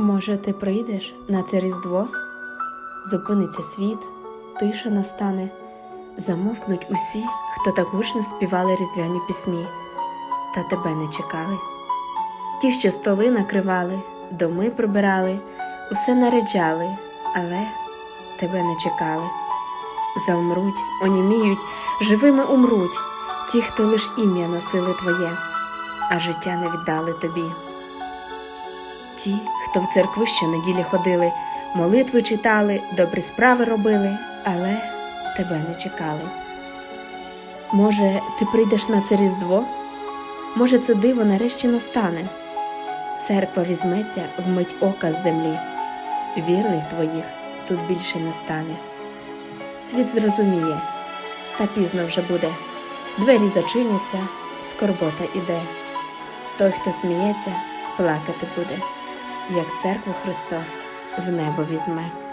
Може, ти прийдеш на це Різдво? Зупиниться світ, тиша настане, замовкнуть усі, хто так гучно співали різдвяні пісні, та тебе не чекали. Ті, що столи накривали, доми прибирали, усе наряджали, але тебе не чекали. Заумруть, оніміють, живими умруть, ті, хто лиш ім'я носили твоє, а життя не віддали тобі. Ті, хто в церкви щонеділі ходили, молитви читали, добрі справи робили, але тебе не чекали. Може, ти прийдеш на це Різдво? Може, це диво нарешті настане? Церква візьметься вмить ока з землі, вірних твоїх тут більше не стане. Світ зрозуміє, та пізно вже буде. Двері зачиняться, скорбота іде. Той, хто сміється, плакати буде, як церкву Христос в небо візьме.